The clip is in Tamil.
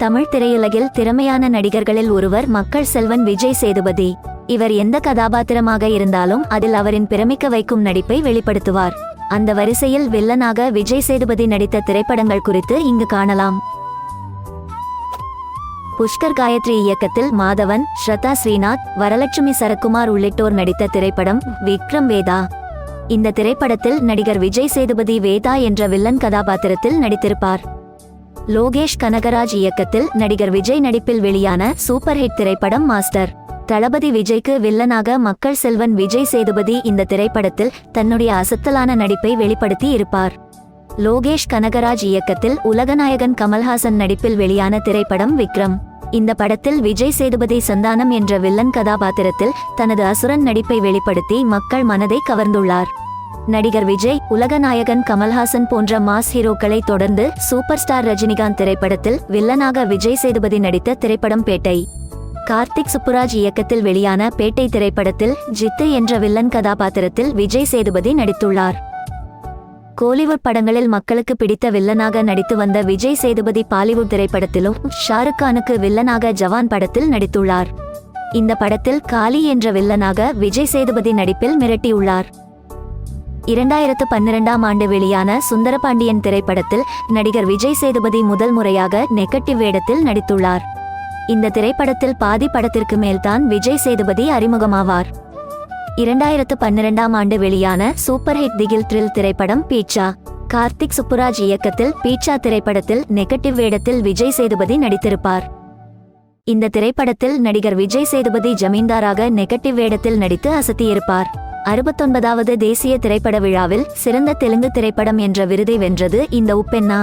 தமிழ் திரையுலகில் திறமையான நடிகர்களில் ஒருவர் மக்கள் செல்வன் விஜய் சேதுபதி. இவர் எந்த கதாபாத்திரமாக இருந்தாலும் அதில் அவரின் பிரமிக்க வைக்கும் நடிப்பை வெளிப்படுத்துவார். அந்த வரிசையில் வில்லனாக விஜய் சேதுபதி நடித்த திரைப்படங்கள் குறித்து இங்கு காணலாம். புஷ்கர் காயத்ரி இயக்கத்தில் மாதவன் ஸ்ரதா ஸ்ரீநாத் வரலட்சுமி சரத்குமார் உள்ளிட்டோர் நடித்த திரைப்படம் விக்ரம் வேதா. இந்த திரைப்படத்தில் நடிகர் விஜய் சேதுபதி வேதா என்ற வில்லன் கதாபாத்திரத்தில் நடித்திருப்பார். லோகேஷ் கனகராஜ் இயக்கத்தில் நடிகர் விஜய் நடிப்பில் வெளியான சூப்பர் ஹிட் திரைப்படம் மாஸ்டர். தளபதி விஜய்க்கு வில்லனாக மக்கள் செல்வன் விஜய் சேதுபதி இந்த திரைப்படத்தில் தன்னுடைய அசத்தலான நடிப்பை வெளிப்படுத்தி இருப்பார். லோகேஷ் கனகராஜ் இயக்கத்தில் உலகநாயகன் கமல்ஹாசன் நடிப்பில் வெளியான திரைப்படம் விக்ரம். இந்த படத்தில் விஜய் சேதுபதி சந்தானம் என்ற வில்லன் கதாபாத்திரத்தில் தனது அசுரன் நடிப்பை வெளிப்படுத்தி மக்கள் மனதை கவர்ந்துள்ளார். நடிகர் விஜய் உலகநாயகன் கமல்ஹாசன் போன்ற மாஸ் ஹீரோக்களை தொடர்ந்து சூப்பர் ஸ்டார் ரஜினிகாந்த் திரைப்படத்தில் வில்லனாக விஜய் சேதுபதி நடித்த திரைப்படம் பேட்டை. கார்த்திக் சுப்புராஜ் இயக்கத்தில் வெளியான பேட்டை திரைப்படத்தில் ஜித்து என்ற வில்லன் கதாபாத்திரத்தில் விஜய் சேதுபதி நடித்துள்ளார். கோலிவுட் படங்களில் மக்களுக்கு பிடித்த வில்லனாக நடித்து வந்த விஜய் சேதுபதி பாலிவுட் திரைப்படத்திலும் ஷாருக் கானுக்கு வில்லனாக ஜவான் படத்தில் நடித்துள்ளார். இந்த படத்தில் காளி என்ற வில்லனாக விஜய் சேதுபதி நடிப்பில் மிரட்டியுள்ளார். இரண்டாயிரத்து பன்னிரெண்டாம் ஆண்டு வெளியான சுந்தரபாண்டியன் திரைப்படத்தில் நடிகர் விஜய் சேதுபதி முதல் முறையாக நெகட்டிவ் வேடத்தில் நடித்துள்ளார். இந்த திரைப்படத்தில் பாதி படத்திற்கு மேல்தான் விஜய் சேதுபதி அறிமுகமாவார். இரண்டாயிரத்து பன்னிரெண்டாம் ஆண்டு வெளியான சூப்பர் ஹிட் திகில் த்ரில் திரைப்படம் பீட்சா கார்த்திக் சுப்புராஜ் இயக்கத்தில் பீட்சா திரைப்படத்தில் நெகட்டிவ் வேடத்தில் விஜய் சேதுபதி நடித்திருப்பார். இந்த திரைப்படத்தில் நடிகர் விஜய் சேதுபதி ஜமீன்தாராக நெகட்டிவ் வேடத்தில் நடித்து அசத்தியிருப்பார். அறுபத்தொன்பதாவது தேசிய திரைப்பட விழாவில் சிறந்த தெலுங்கு திரைப்படம் என்ற விருதை வென்றது இந்த உப்பென்னா